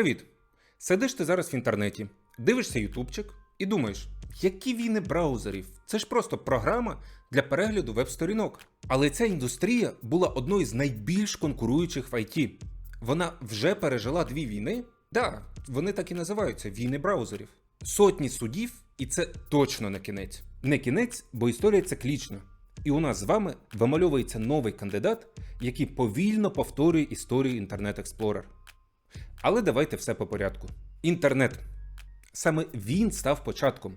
Привіт! Сидиш ти зараз в інтернеті, дивишся ютубчик і думаєш, які війни браузерів? Це ж просто програма для перегляду веб-сторінок. Але ця індустрія була одною з найбільш конкуруючих в IT. Вона вже пережила дві війни. Да, вони так і називаються війни браузерів. Сотні судів, і це точно не кінець. Не кінець, бо історія циклічна. І у нас з вами вимальовується новий кандидат, який повільно повторює історію Internet Explorer. Але давайте все по порядку. Інтернет. Саме він став початком.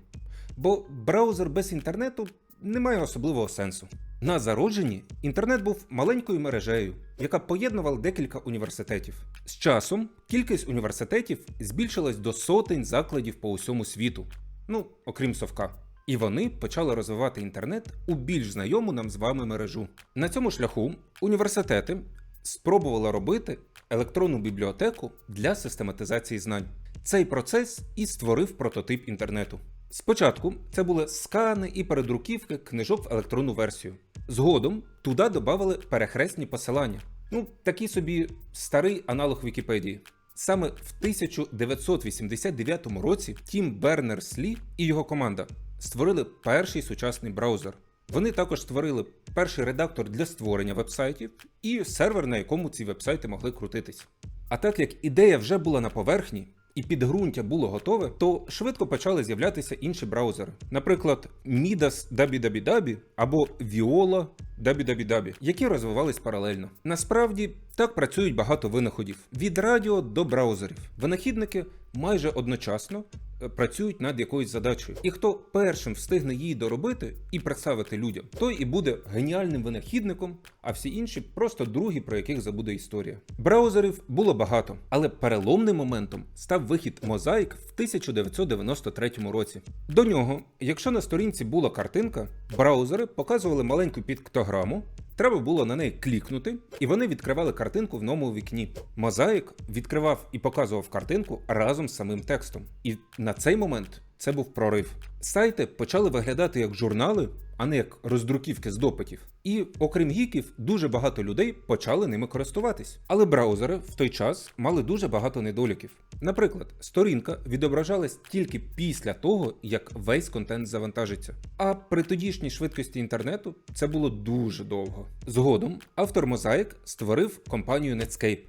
Бо браузер без інтернету не має особливого сенсу. На зародженні інтернет був маленькою мережею, яка поєднувала декілька університетів. З часом кількість університетів збільшилась до сотень закладів по усьому світу, ну окрім совка. І вони почали розвивати інтернет у більш знайому нам з вами мережу. На цьому шляху університети спробували робити електронну бібліотеку для систематизації знань. Цей процес і створив прототип інтернету. Спочатку це були скани і передруківки книжок в електронну версію. Згодом туди додавали перехресні посилання. Ну, такий собі старий аналог Вікіпедії. Саме в 1989 році Тім Бернерс-Лі і його команда створили перший сучасний браузер. Вони також створили перший редактор для створення вебсайтів і сервер, на якому ці вебсайти могли крутитись. А так як ідея вже була на поверхні і підґрунтя було готове, то швидко почали з'являтися інші браузери. Наприклад, Midas www або Viola www, які розвивались паралельно. Насправді так працюють багато винаходів від радіо до браузерів. Винахідники майже одночасно працюють над якоюсь задачею. І хто першим встигне її доробити і представити людям, той і буде геніальним винахідником, а всі інші просто другі, про яких забуде історія. Браузерів було багато, але переломним моментом став вихід Mosaic в 1993 році. До нього, якщо на сторінці була картинка, браузери показували маленьку піктограму. Треба було на неї клікнути, і вони відкривали картинку в новому вікні. Мозаїк відкривав і показував картинку разом з самим текстом. І на цей момент це був прорив. Сайти почали виглядати як журнали, а не як роздруківки з допитів. І окрім гіків, дуже багато людей почали ними користуватись. Але браузери в той час мали дуже багато недоліків. Наприклад, сторінка відображалась тільки після того, як весь контент завантажиться. А при тодішній швидкості інтернету це було дуже довго. Згодом автор Mosaic створив компанію Netscape.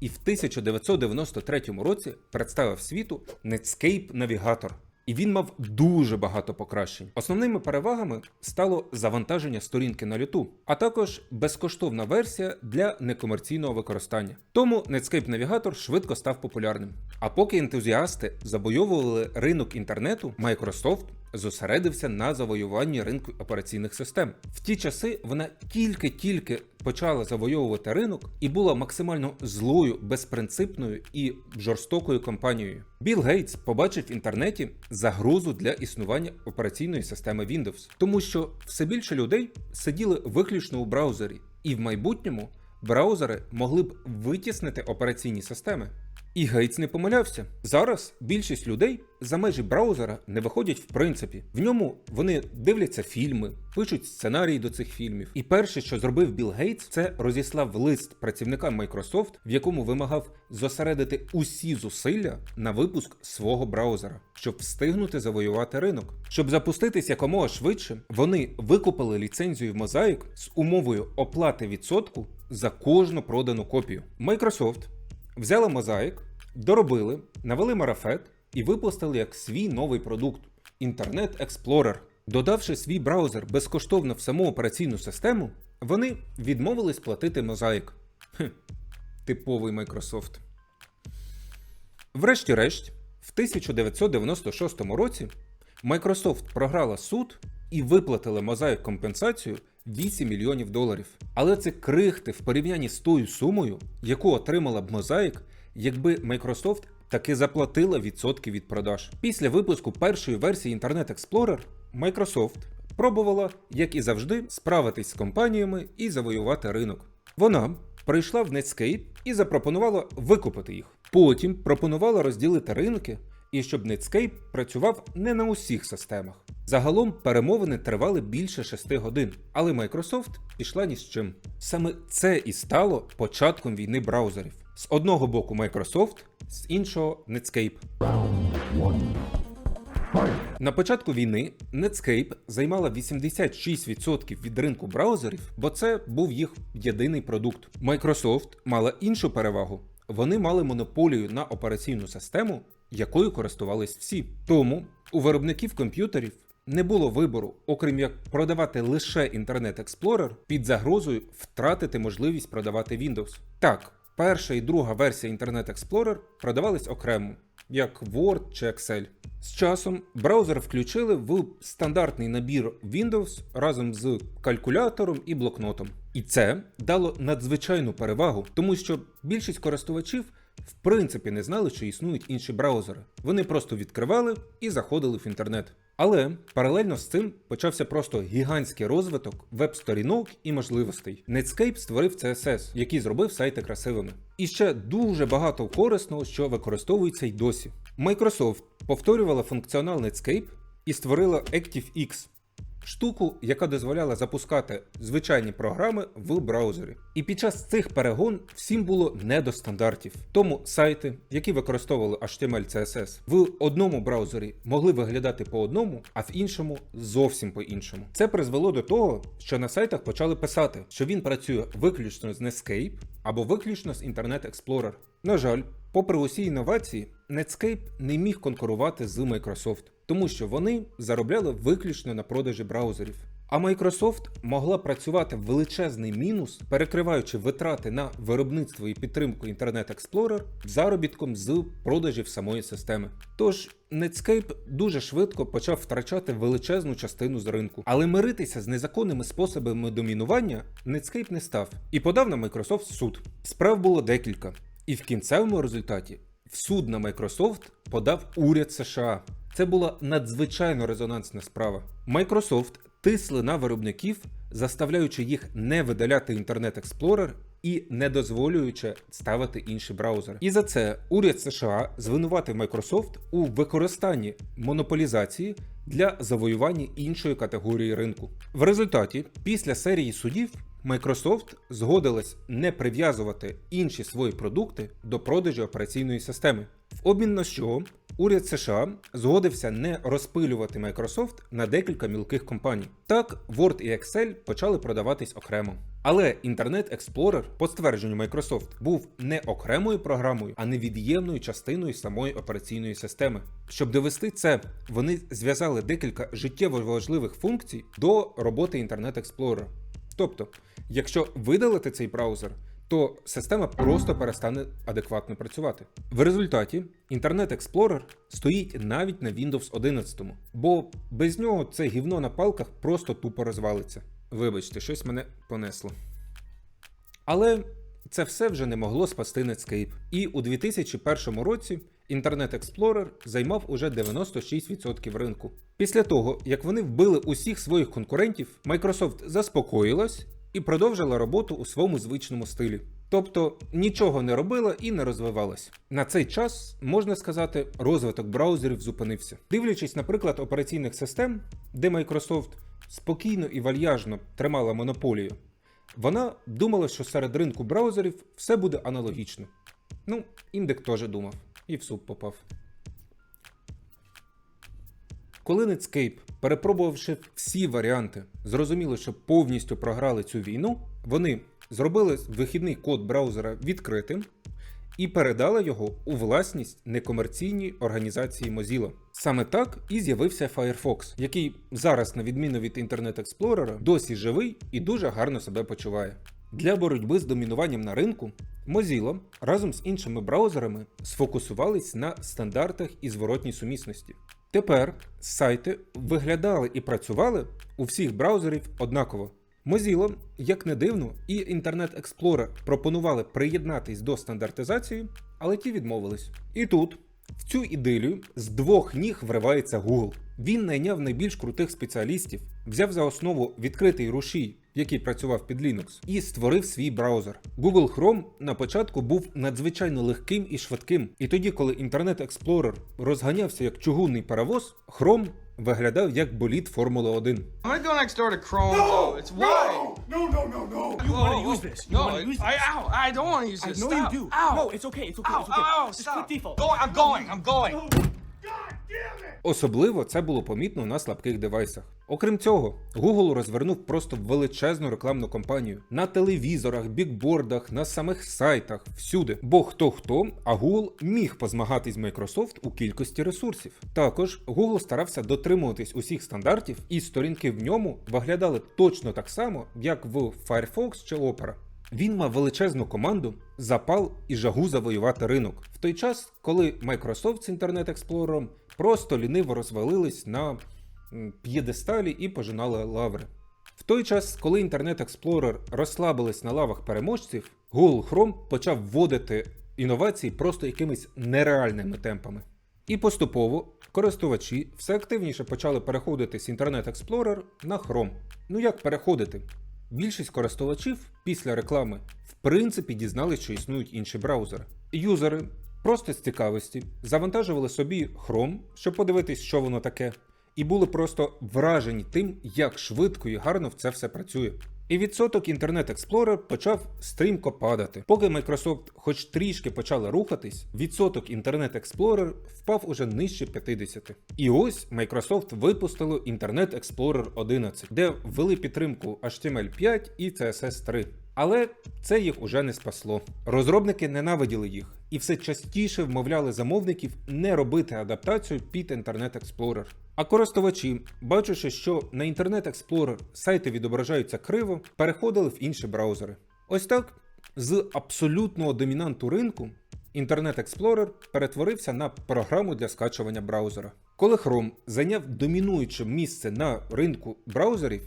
І в 1993 році представив світу Netscape Navigator. І він мав дуже багато покращень. Основними перевагами стало завантаження сторінки на люту, а також безкоштовна версія для некомерційного використання. Тому Netscape Navigator швидко став популярним. А поки ентузіасти завойовували ринок інтернету, Microsoft зосередився на завоюванні ринку операційних систем. В ті часи вона тільки-тільки почала завойовувати ринок і була максимально злою, безпринципною і жорстокою компанією. Білл Гейтс побачив в інтернеті загрозу для існування операційної системи Windows, тому що все більше людей сиділи виключно у браузері, і в майбутньому браузери могли б витіснити операційні системи. І Гейтс не помилявся. Зараз більшість людей за межі браузера не виходять в принципі. В ньому вони дивляться фільми, пишуть сценарії до цих фільмів. І перше, що зробив Білл Гейтс, це розіслав лист працівникам Microsoft, в якому вимагав зосередити усі зусилля на випуск свого браузера, щоб встигнути завоювати ринок. Щоб запуститись якомога швидше, вони викупили ліцензію в Mosaic з умовою оплати відсотку за кожну продану копію. Microsoft Взяли мозаїк, доробили, навели марафет і випустили як свій новий продукт Internet Explorer. Додавши свій браузер безкоштовно в саму операційну систему, вони відмовились платити мозаїк. Типовий Microsoft. Врешті-решт, в 1996 році Microsoft програла суд і виплатила мозаїк компенсацію 8 мільйонів доларів. Але це крихти в порівнянні з тою сумою, яку отримала б Mosaic, якби Microsoft таки заплатила відсотки від продаж. Після випуску першої версії Internet Explorer Microsoft пробувала, як і завжди, справитись з компаніями і завоювати ринок. Вона прийшла в Netscape і запропонувала викупити їх. Потім пропонувала розділити ринки і щоб Netscape працював не на усіх системах. Загалом перемовини тривали більше 6 годин, але Microsoft пішла ні з чим. Саме це і стало початком війни браузерів. З одного боку Microsoft, з іншого Netscape. На початку війни Netscape займала 86% від ринку браузерів, бо це був їх єдиний продукт. Microsoft мала іншу перевагу. Вони мали монополію на операційну систему, якою користувались всі. Тому у виробників комп'ютерів не було вибору, окрім як продавати лише Internet Explorer під загрозою втратити можливість продавати Windows. Так, перша і друга версія Internet Explorer продавались окремо, як Word чи Excel. З часом браузер включили в стандартний набір Windows разом з калькулятором і блокнотом. І це дало надзвичайну перевагу, тому що більшість користувачів в принципі не знали, що існують інші браузери. Вони просто відкривали і заходили в інтернет. Але паралельно з цим почався просто гігантський розвиток веб-сторінок і можливостей. Netscape створив CSS, який зробив сайти красивими. І ще дуже багато корисного, що використовується й досі. Microsoft повторювала функціонал Netscape і створила ActiveX, штуку, яка дозволяла запускати звичайні програми в браузері. І під час цих перегон всім було не до стандартів. Тому сайти, які використовували HTML CSS, в одному браузері могли виглядати по одному, а в іншому зовсім по іншому. Це призвело до того, що на сайтах почали писати, що він працює виключно з Netscape або виключно з Internet Explorer. На жаль, попри усі інновації, Netscape не міг конкурувати з Microsoft, тому що вони заробляли виключно на продажі браузерів. А Microsoft могла працювати величезний мінус, перекриваючи витрати на виробництво і підтримку Internet Explorer заробітком з продажів самої системи. Тож Netscape дуже швидко почав втрачати величезну частину з ринку, але миритися з незаконними способами домінування Netscape не став і подав на Microsoft суд. Справ було декілька, і в кінцевому результаті в суд на Microsoft подав уряд США. Це була надзвичайно резонансна справа. Microsoft тисли на виробників, заставляючи їх не видаляти Internet Explorer і не дозволюючи ставити інші браузери. І за це уряд США звинуватив Microsoft у використанні монополізації для завоювання іншої категорії ринку. В результаті, після серії судів, Microsoft згодилась не прив'язувати інші свої продукти до продажу операційної системи. В обмін на що уряд США згодився не розпилювати Microsoft на декілька мілких компаній. Так, Word і Excel почали продаватись окремо. Але Internet Explorer, по ствердженню Microsoft, був не окремою програмою, а невід'ємною частиною самої операційної системи. Щоб довести це, вони зв'язали декілька життєво важливих функцій до роботи Internet Explorer. Тобто, якщо видалити цей браузер, то система просто перестане адекватно працювати. В результаті Internet Explorer стоїть навіть на Windows 11, бо без нього це гівно на палках просто тупо розвалиться. Вибачте, щось мене понесло. Але це все вже не могло спасти Netscape. І у 2001 році Internet Explorer займав уже 96% ринку. Після того, як вони вбили усіх своїх конкурентів, Microsoft заспокоїлась і продовжила роботу у своєму звичному стилі. Тобто нічого не робила і не розвивалась. На цей час, можна сказати, розвиток браузерів зупинився. Дивлячись, наприклад, операційних систем, де Microsoft спокійно і вальяжно тримала монополію, вона думала, що серед ринку браузерів все буде аналогічно. Ну, індек теж думав і в суп попав. Коли Netscape, перепробувавши всі варіанти, зрозуміли, що повністю програли цю війну, вони зробили вихідний код браузера відкритим і передали його у власність некомерційній організації Mozilla. Саме так і з'явився Firefox, який зараз, на відміну від Internet Explorer, досі живий і дуже гарно себе почуває. Для боротьби з домінуванням на ринку Mozilla разом з іншими браузерами сфокусувались на стандартах і зворотній сумісності. Тепер сайти виглядали і працювали у всіх браузерів однаково. Mozilla, як не дивно, і Internet Explorer пропонували приєднатись до стандартизації, але ті відмовились. І тут, в цю ідилію, з двох ніг вривається Google. Він найняв найбільш крутих спеціалістів, взяв за основу відкритий рушій, який працював під Linux, і створив свій браузер. Google Chrome на початку був надзвичайно легким і швидким. І тоді, коли Internet Explorer розганявся як чугунний паровоз, Chrome виглядав як болід Формули 1. I'm gonna go next door to Chrome. though. It's wide. No, no, no, no. You Whoa, want to whoa. use this? You No, want to use I, this? ow, I don't want to use I this. know Stop. you do. Ow. No, it's okay. It's okay. Ow, It's okay. ow, ow, Just stop. click default. Go, I'm going. I'm going. God damn it! Особливо це було помітно на слабких девайсах. Окрім цього, Google розвернув просто величезну рекламну кампанію на телевізорах, бікбордах, на самих сайтах, всюди. Бо хто хто, а Google міг позмагатись з Microsoft у кількості ресурсів. Також Google старався дотримуватись усіх стандартів, і сторінки в ньому виглядали точно так само, як в Firefox чи Opera. Він мав величезну команду, запал і жагу завоювати ринок. В той час, коли Microsoft з Explorer просто ліниво розвалились на п'єдесталі і пожинали лаври. В той час, коли Internet Explorer розслабились на лавах переможців, Google Chrome почав вводити інновації просто якимись нереальними темпами. І поступово користувачі все активніше почали переходити з Explorer на Chrome. Ну як переходити? Більшість користувачів після реклами в принципі дізналися, що існують інші браузери. Юзери просто з цікавості завантажували собі Chrome, щоб подивитись, що воно таке, і були просто вражені тим, як швидко і гарно в це все працює. І відсоток Internet Explorer почав стрімко падати. Поки Microsoft хоч трішки почали рухатись, відсоток Internet Explorer впав уже нижче 50. І ось Microsoft випустило Internet Explorer 11, де ввели підтримку HTML5 і CSS 3. Але це їх уже не спасло. Розробники ненавиділи їх і все частіше вмовляли замовників не робити адаптацію під Internet Explorer. А користувачі, бачачи, що на Internet Explorer сайти відображаються криво, переходили в інші браузери. Ось так, з абсолютного домінанту ринку Internet Explorer перетворився на програму для скачування браузера. Коли Chrome зайняв домінуюче місце на ринку браузерів,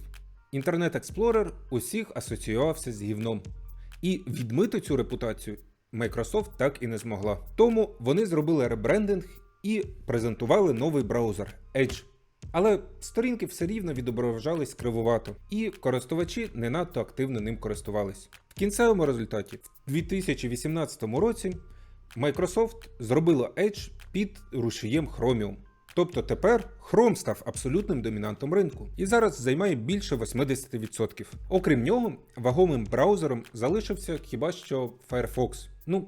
Explorer усіх асоціювався з гівном. І відмити цю репутацію Microsoft так і не змогла. Тому вони зробили ребрендинг і презентували новий браузер Edge. Але сторінки все рівно відображались кривувато, і користувачі не надто активно ним користувались. В кінцевому результаті, в 2018 році, Microsoft зробила Edge під рушієм Chromium. Тобто тепер Chrome став абсолютним домінантом ринку і зараз займає більше 80%. Окрім нього, вагомим браузером залишився хіба що Firefox. Ну,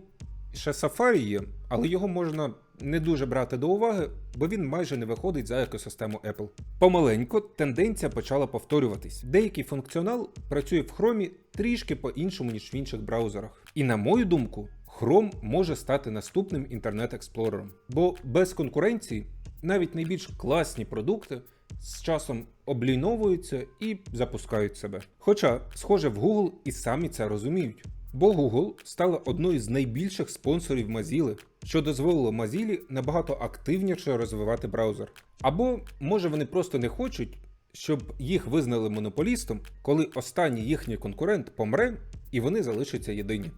ще Safari є, але його можна не дуже брати до уваги, бо він майже не виходить за екосистему Apple. Помаленько тенденція почала повторюватись. Деякий функціонал працює в Chrome трішки по-іншому, ніж в інших браузерах. І на мою думку, Chrome може стати наступним інтернет-експлорером, бо без конкуренції навіть найбільш класні продукти з часом обліновуються і запускають себе. Хоча, схоже, в Google і самі це розуміють. Бо Google стала одною з найбільших спонсорів Mozilla, що дозволило Mozilla набагато активніше розвивати браузер. Або може вони просто не хочуть, щоб їх визнали монополістом, коли останній їхній конкурент помре і вони залишаться єдині.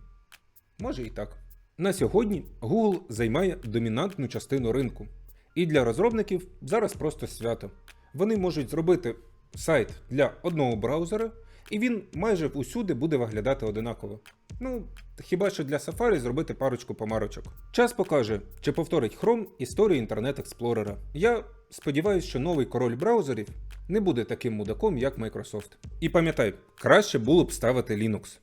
Може і так. На сьогодні Google займає домінантну частину ринку. І для розробників зараз просто свято. Вони можуть зробити сайт для одного браузера, і він майже усюди буде виглядати одинаково. Ну, хіба що для Safari зробити парочку помарочок. Час покаже, чи повторить Chrome історію інтернет експлорера. Я сподіваюся, що новий король браузерів не буде таким мудаком, як Microsoft. І пам'ятай, краще було б ставити Linux.